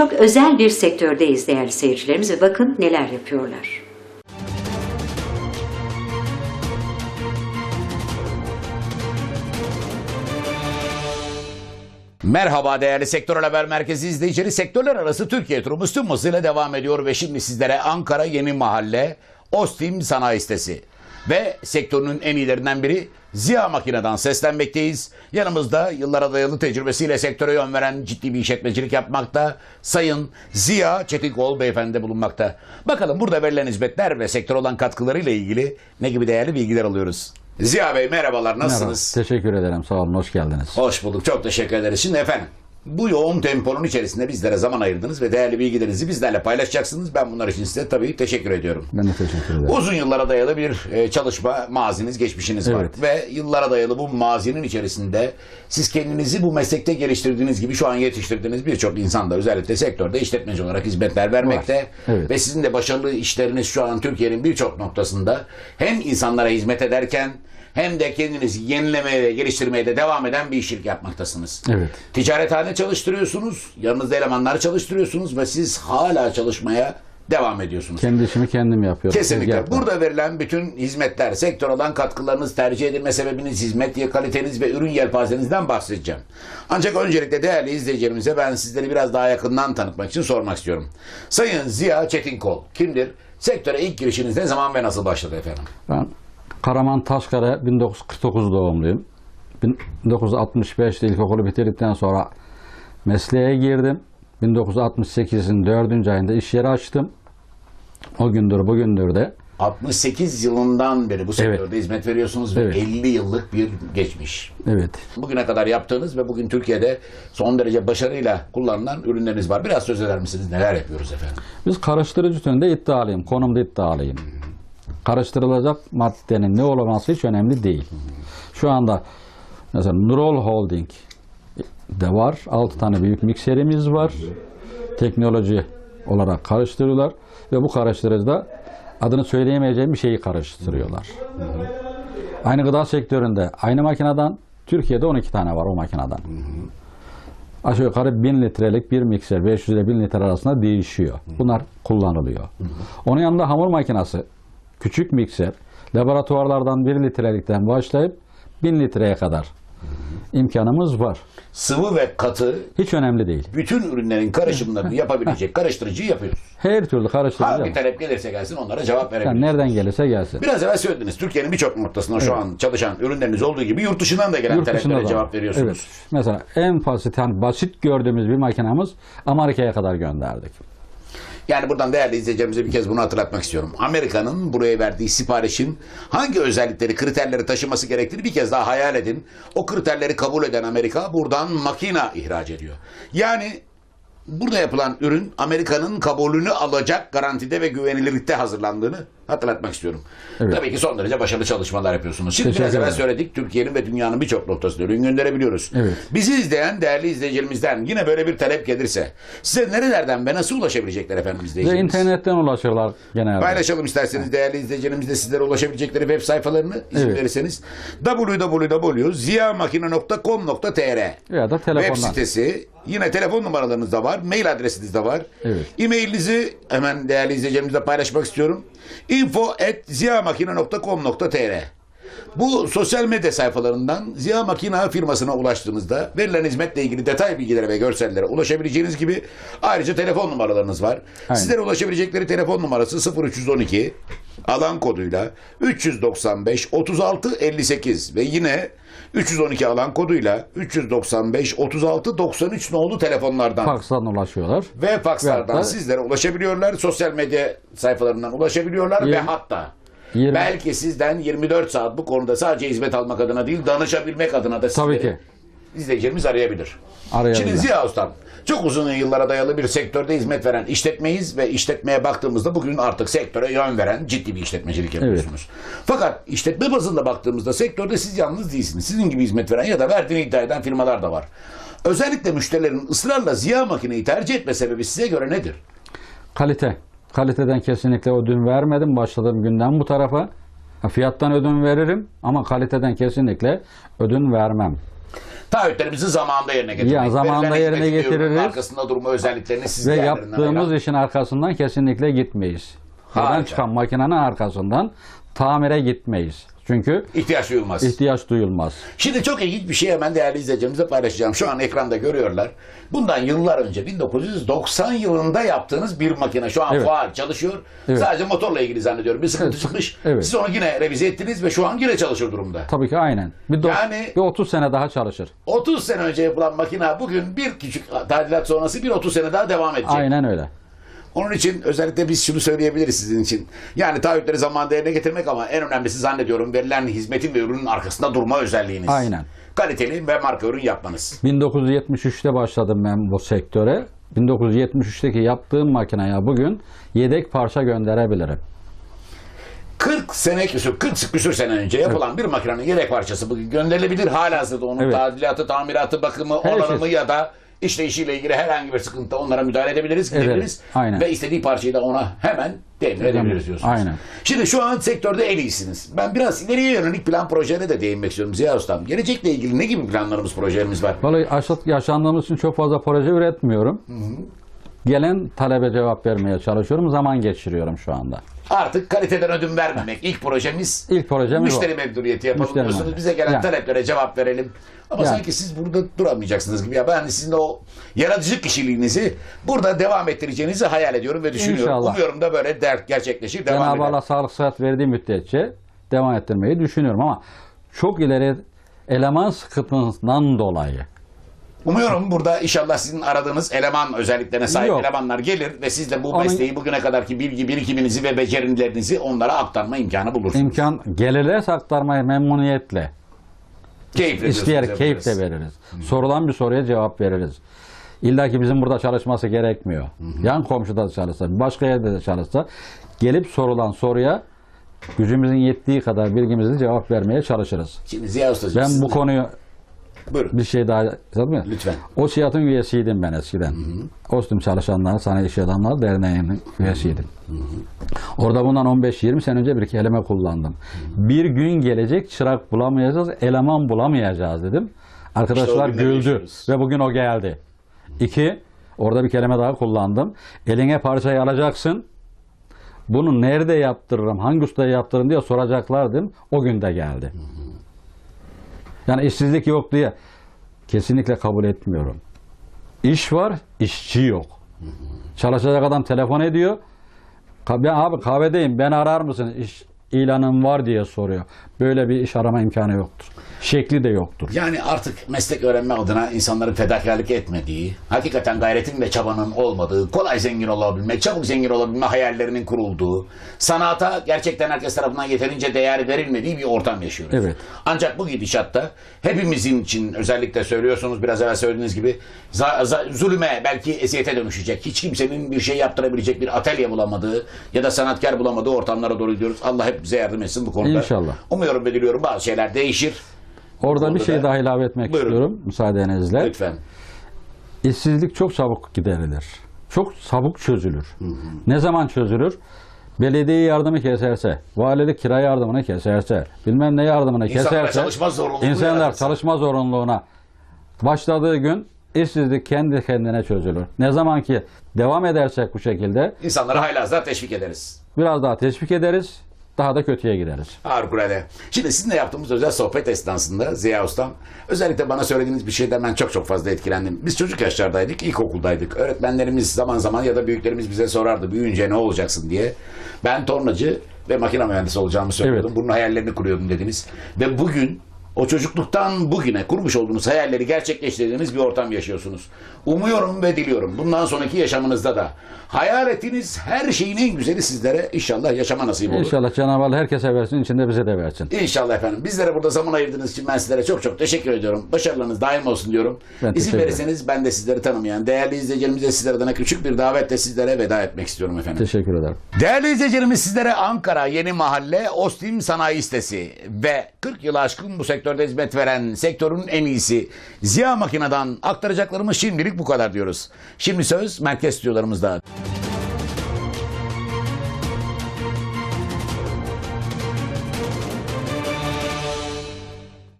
çok özel bir sektördeyiz değerli seyircilerimiz ve bakın neler yapıyorlar. Merhaba değerli Sektör Haber Merkezi izleyicileri. Sektörler arası Türkiye turumuz tüm hızıyla devam ediyor ve şimdi sizlere Ankara Yeni Mahalle Ostim Sanayi Sitesi ve sektörünün en iyilerinden biri Ziya Makine'den seslenmekteyiz. Yanımızda yıllara dayalı tecrübesiyle sektöre yön veren ciddi bir işletmecilik yapmakta. Sayın Ziya Çetinkol beyefendi bulunmakta. Bakalım burada verilen hizmetler ve sektör olan katkılarıyla ilgili ne gibi değerli bilgiler alıyoruz. Ziya Bey merhabalar nasılsınız? Merhaba, teşekkür ederim. Sağ olun, hoş geldiniz. Hoş bulduk. Çok teşekkür ederiz. Şimdi efendim bu yoğun temponun içerisinde bizlere zaman ayırdınız ve değerli bilgilerinizi bizlerle paylaşacaksınız. Ben bunlar için size tabii teşekkür ediyorum. Ben de teşekkür ederim. Uzun yıllara dayalı bir e, çalışma maziniz, geçmişiniz var. Evet. Ve yıllara dayalı bu mazinin içerisinde siz kendinizi bu meslekte geliştirdiğiniz gibi şu an yetiştirdiğiniz birçok insan da özellikle sektörde işletmeci olarak hizmetler vermekte. Evet. Ve sizin de başarılı işleriniz şu an Türkiye'nin birçok noktasında hem insanlara hizmet ederken hem de kendinizi yenilemeye ve geliştirmeye de devam eden bir işçilik yapmaktasınız. Evet. Ticarethane çalıştırıyorsunuz, yanınızda elemanlar çalıştırıyorsunuz ve siz hala çalışmaya devam ediyorsunuz. Kendi işimi kendim yapıyorum. Kesinlikle. Tezgahta. Burada verilen bütün hizmetler, sektör olan katkılarınız, tercih edilme sebebiniz, hizmet kaliteniz ve ürün yelpazenizden bahsedeceğim. Ancak öncelikle değerli izleyicilerimize ben sizleri biraz daha yakından tanıtmak için sormak istiyorum. Sayın Ziya Çetinkol kimdir? Sektöre ilk girişiniz ne zaman ve nasıl başladı efendim? Ben Karaman Taşkare 1949 doğumluyum. 1965'te ilkokulu bitirdikten sonra mesleğe girdim. 1968'in 4. ayında iş yeri açtım. O gündür bugündür de 68 yılından beri bu sektörde hizmet veriyorsunuz ve Evet. 50 yıllık bir geçmiş. evet Bugüne kadar yaptığınız ve bugün Türkiye'de son derece başarıyla kullanılan ürünleriniz var. Biraz söz eder misiniz? Neler yapıyoruz efendim? biz karıştırıcı türünde iddialıyım. Konumda iddialıyım. Karıştırılacak maddenin ne olması hiç önemli değil. Şu anda mesela Nurol Holding de var. 6 tane büyük mikserimiz var. Teknoloji olarak karıştırıyorlar ve bu karıştırıcıda adını söyleyemeyeceğim bir şeyi karıştırıyorlar. Aynı gıda sektöründe aynı makineden Türkiye'de 12 tane var o makineden. Aşağı yukarı 1000 litrelik bir mikser 500 ile 1000 litre arasında değişiyor. Bunlar kullanılıyor. Onun yanında hamur makinesi, küçük mikser, laboratuvarlardan 1 litrelikten başlayıp 1000 litreye kadar imkanımız var. Sıvı ve katı Hiç önemli değil. bütün ürünlerin karışımlarını yapabilecek karıştırıcıyı yapıyoruz. Her türlü karıştırıcı. Hangi talep gelirse gelsin onlara cevap Yani verebiliriz. nereden gelirse gelsin. Biraz evvel söylediniz. Türkiye'nin birçok noktasında şu an çalışan ürünleriniz olduğu gibi yurt dışından da gelen Yurt taleplere da cevap veriyorsunuz. Evet. Mesela en basit, hani basit gördüğümüz bir makinamız Amerika'ya kadar gönderdik. Yani buradan değerli izleyicilerimize bir kez bunu hatırlatmak istiyorum. Amerika'nın buraya verdiği siparişin hangi özellikleri, kriterleri taşıması gerektiğini bir kez daha hayal edin. O kriterleri kabul eden Amerika buradan makina ihraç ediyor. Yani burada yapılan ürün Amerika'nın kabulünü alacak garantide ve güvenilirlikte hazırlandığını hatırlatmak istiyorum. Evet. Tabii ki son derece başarılı çalışmalar yapıyorsunuz. Şimdi Teşekkür biraz evvel söyledik Türkiye'nin ve dünyanın birçok noktasında ürün gönderebiliyoruz. Evet. Bizi izleyen değerli izleyicilerimizden yine böyle bir talep gelirse size nerelerden ve nasıl ulaşabilecekler efendim Ve izleyicilerimiz? internetten ulaşırlar genelde. Paylaşalım isterseniz değerli izleyicilerimiz de sizlere ulaşabilecekleri web sayfalarını izin Evet. verirseniz www.ziyamakine.com.tr Ya da Web telefondan. sitesi yine telefon numaralarınız da var, mail adresiniz de var. Evet. E-mailinizi hemen değerli izleyicilerimizle paylaşmak istiyorum. info@ziyamakine.com.tr bu sosyal medya sayfalarından Ziya Makina firmasına ulaştığınızda verilen hizmetle ilgili detay bilgilere ve görsellere ulaşabileceğiniz gibi ayrıca telefon numaralarınız var. Aynen. Sizlere ulaşabilecekleri telefon numarası 0312 alan koduyla 395 36 58 ve yine 312 alan koduyla 395 36 93 nolu telefonlardan Faksdan ulaşıyorlar. ve fakslardan Veyahut da- sizlere ulaşabiliyorlar. Sosyal medya sayfalarından ulaşabiliyorlar ve Yirmi- hatta Yirmi- belki sizden 24 saat bu konuda sadece hizmet almak adına değil danışabilmek adına da Tabii sizleri ki. izleyicilerimiz arayabilir. Arayabilirler. Şimdi Ziya Ustam çok uzun yıllara dayalı bir sektörde hizmet veren işletmeyiz ve işletmeye baktığımızda bugün artık sektöre yön veren ciddi bir işletmecilik yapıyorsunuz. Fakat işletme bazında baktığımızda sektörde siz yalnız değilsiniz. Sizin gibi hizmet veren ya da verdiğini iddia eden firmalar da var. Özellikle müşterilerin ısrarla Ziya makineyi tercih etme sebebi size göre nedir? Kalite. Kaliteden kesinlikle ödün vermedim başladığım günden bu tarafa. Fiyattan ödün veririm ama kaliteden kesinlikle ödün vermem. Taahhütlerimizi zamanında yerine getirmek. Ya, zamanında yerine getiririz. Arkasında durma özelliklerini siz Ve yaptığımız ayıran- işin arkasından kesinlikle gitmeyiz. Harika. çıkan makinenin arkasından tamire gitmeyiz. Çünkü ihtiyaç duyulmaz. ihtiyaç duyulmaz. Şimdi çok ilginç bir şey hemen değerli izleyicilerimizle paylaşacağım. Şu an ekranda görüyorlar. Bundan yıllar önce 1990 yılında yaptığınız bir makine şu an Evet. faal çalışıyor. Evet. Sadece motorla ilgili zannediyorum. Bir sıkıntı Evet. çıkmış. Evet. Siz onu yine revize ettiniz ve şu an yine çalışır durumda. Tabii ki aynen. Bir, do- Yani- bir 30 sene daha çalışır. 30 sene önce yapılan makine bugün bir küçük tadilat sonrası bir 30 sene daha devam edecek. Aynen öyle. Onun için özellikle biz şunu söyleyebiliriz sizin için. Yani taahhütleri zamanında yerine getirmek ama en önemlisi zannediyorum verilen hizmetin ve ürünün arkasında durma özelliğiniz. Aynen. Kaliteli ve marka ürün yapmanız. 1973'te başladım ben bu sektöre. 1973'teki yaptığım makineye bugün yedek parça gönderebilirim. 40 sene küsür, 40 küsür sene önce yapılan bir makinenin yedek parçası bugün gönderilebilir. Halihazırda onun Evet. tadilatı, tamiratı, bakımı, Her onarımı şey. ya da işleyişiyle ilgili herhangi bir sıkıntı onlara müdahale edebiliriz, Evet, gidebiliriz. aynen. Ve istediği parçayı da ona hemen temin edebiliriz diyorsunuz. Aynen. Şimdi şu an sektörde en iyisiniz. Ben biraz ileriye yönelik plan projelerine de değinmek istiyorum Ziya Ustam. Gelecekle ilgili ne gibi planlarımız, projelerimiz var? Vallahi aşıt yaşandığımız için çok fazla proje üretmiyorum. Gelen talebe cevap vermeye çalışıyorum. Zaman geçiriyorum şu anda. Artık kaliteden ödün vermemek. İlk projemiz İlk projemiz müşteri o. memnuniyeti yapalım Müşteri diyorsunuz. memnuniyeti. Bize gelen Yani. taleplere cevap verelim. Ama Yani. sanki siz burada duramayacaksınız gibi. Ya ben sizin o yaratıcı kişiliğinizi burada devam ettireceğinizi hayal ediyorum ve düşünüyorum. İnşallah. Umuyorum da böyle dert gerçekleşir, devam Cenab-ı eder. Allah sağlık sıhhat verdiği müddetçe devam ettirmeyi düşünüyorum ama çok ileri eleman sıkıntısından dolayı Umuyorum burada inşallah sizin aradığınız eleman özelliklerine sahip Yok. elemanlar gelir ve siz de bu Onun- mesleği bugüne kadarki bilgi birikiminizi ve becerilerinizi onlara aktarma imkanı bulursunuz. imkan gelirlerse aktarmayı memnuniyetle Keyifle İsteyerek diyorsunuz keyif de hepiniz. veririz. Sorulan bir soruya cevap veririz. İlla ki bizim burada çalışması gerekmiyor. Yan komşuda da çalışsa, başka yerde de çalışsa gelip sorulan soruya gücümüzün yettiği kadar bilgimizle cevap vermeye çalışırız. Şimdi Ziya Ustacığım Ben siz bu de- konuyu Buyurun. bir şey daha yazalım mı? Lütfen. O SİAD'ın üyesiydim ben eskiden. Ostum Çalışanlar Sanayi İş Adamları Derneği'nin üyesiydim. Orada bundan 15-20 sene önce bir kelime kullandım. Bir gün gelecek çırak bulamayacağız, eleman bulamayacağız dedim. Arkadaşlar günleri güldü ve bugün o geldi. İki, orada bir kelime daha kullandım. Eline parçayı alacaksın. Bunu nerede yaptırırım, hangi ustaya yaptırırım diye soracaklar dedim. O gün de geldi. Yani işsizlik yok diye kesinlikle kabul etmiyorum. İş var, işçi yok. Çalışacak adam telefon ediyor. "Ka- Ben abi kahvedeyim, beni arar mısın? İş ilanım var diye soruyor. Böyle bir iş arama imkanı yoktur. Şekli de yoktur. Yani artık meslek öğrenme adına insanların fedakarlık etmediği, hakikaten gayretin ve çabanın olmadığı, kolay zengin olabilme, çabuk zengin olabilme hayallerinin kurulduğu, sanata gerçekten herkes tarafından yeterince değer verilmediği bir ortam yaşıyoruz. Evet. Ancak bu gidişatta hepimizin için özellikle söylüyorsunuz biraz evvel söylediğiniz gibi zulüme belki eziyete dönüşecek. Hiç kimsenin bir şey yaptırabilecek bir atölye bulamadığı ya da sanatkar bulamadığı ortamlara doğru gidiyoruz. Allah hep bize yardım etsin bu konuda. İnşallah. Umuyorum ve diliyorum bazı şeyler değişir. Orada bir şey da- daha ilave etmek Buyurun. istiyorum müsaadenizle. Lütfen. İşsizlik çok çabuk giderilir. Çok çabuk çözülür. Ne zaman çözülür? Belediye yardımı keserse, valilik kira yardımını keserse, bilmem ne yardımını İnsanlara keserse, çalışma insanlar çalışma zorunluluğuna başladığı gün işsizlik kendi kendine çözülür. Ne zaman ki devam edersek bu şekilde İnsanları haylazlar teşvik ederiz. biraz daha teşvik ederiz, daha da kötüye gideriz. Harikulade. Şimdi sizinle yaptığımız özel sohbet esnasında Ziya Ustam özellikle bana söylediğiniz bir şeyden ben çok çok fazla etkilendim. Biz çocuk yaşlardaydık, ilkokuldaydık. Öğretmenlerimiz zaman zaman ya da büyüklerimiz bize sorardı büyüyünce ne olacaksın diye. Ben tornacı ve makine mühendisi olacağımı söylüyordum. Evet. Bunun hayallerini kuruyordum dediniz. Ve bugün o çocukluktan bugüne kurmuş olduğunuz hayalleri gerçekleştirdiğiniz bir ortam yaşıyorsunuz. Umuyorum ve diliyorum bundan sonraki yaşamınızda da hayal ettiğiniz her şeyin en güzeli sizlere inşallah yaşama nasip olur. İnşallah Cenab-ı Allah herkese versin, içinde bize de versin. İnşallah efendim. Bizlere burada zaman ayırdığınız için ben sizlere çok çok teşekkür ediyorum. Başarılarınız daim olsun diyorum. Ben İzin teşekkür verirseniz ben de sizleri tanımayan değerli izleyicilerimize sizler adına küçük bir davetle sizlere veda etmek istiyorum efendim. Teşekkür ederim. Değerli izleyicilerimiz sizlere Ankara Yeni Mahalle Ostim Sanayi Sitesi ve 40 yılı aşkın bu sektörde hizmet veren sektörün en iyisi Ziya Makina'dan aktaracaklarımız şimdilik bu kadar diyoruz. Şimdi söz merkez stüdyolarımızda.